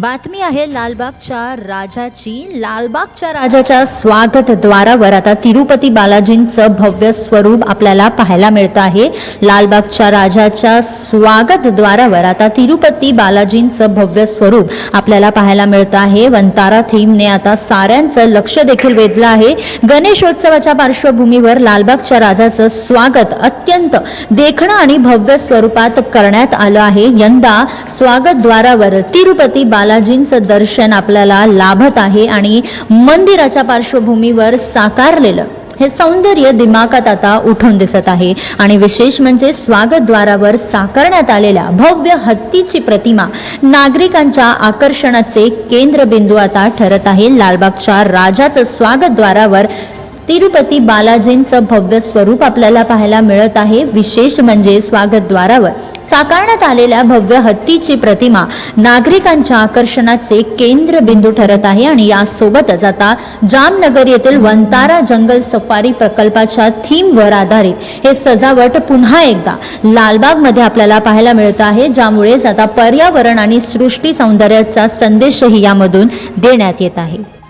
बातमी आहे लालबागच्या राजाची. लालबागच्या राजाच्या स्वागत द्वारावर आता तिरुपती बालाजींचं भव्य स्वरूप आपल्याला पाहायला मिळतं आहे. लालबागच्या राजाच्या स्वागत द्वारावर आता तिरुपती बालाजींचं भव्य स्वरूप आपल्याला पाहायला मिळतं आहे. वंतारा थीमने आता साऱ्यांचं लक्ष देखील वेधलं आहे. गणेशोत्सवाच्या पार्श्वभूमीवर लालबागच्या राजाचं स्वागत अत्यंत देखणं आणि भव्य स्वरूपात करण्यात आलं आहे. यंदा स्वागत द्वारावर तिरुपती बालाजींचं दर्शन आपल्याला लाभत आहे आणि मंदिराच्या पार्श्वभूमीवर साकारलेलं हे सौंदर्य दिमागात आता उठून दिसत आहे. आणि विशेष म्हणजे स्वागतद्वारावर साकारण्यात आलेल्या भव्य हत्तीची प्रतिमा नागरिकांच्या आकर्षणाचे केंद्रबिंदू आता ठरत आहे. लालबागच्या राजाचं स्वागतद्वारावर तिरुपती बालाजींचं भव्य स्वरूप आपल्याला पाहायला मिळत आहे. विशेष म्हणजे स्वागतद्वारावर साकारण्यात आलेल्या भव्य हत्तीची प्रतिमा नागरिकांच्या आकर्षणाचे केंद्रबिंदू ठरत आहे आणि यासोबतच आता जामनगर येथील वंतारा जंगल सफारी प्रकल्पाच्या थीमवर आधारित हे सजावट पुन्हा एकदा लालबागमध्ये आपल्याला पाहायला मिळत आहे ज्यामुळेच आता पर्यावरण आणि सृष्टी सौंदर्याचा संदेशही यामधून देण्यात येत आहे.